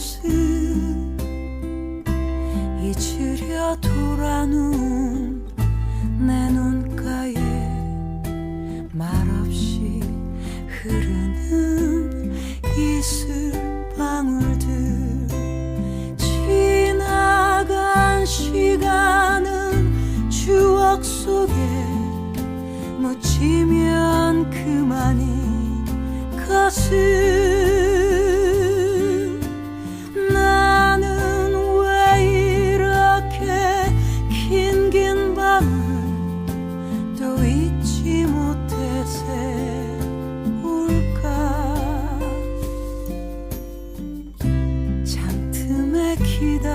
모습. 잊으려 돌아 누운 내 눈가에 말없이 흐르는 이슬 방울들. 지나간 시간은 추억 속에 묻히면 그만인 것을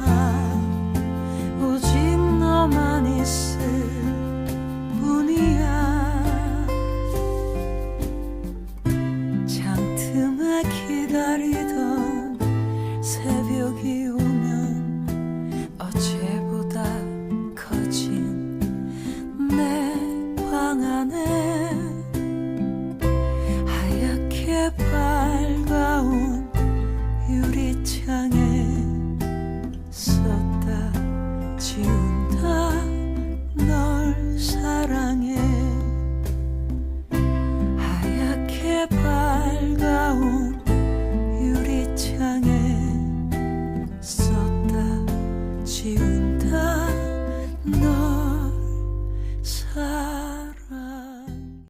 semana. So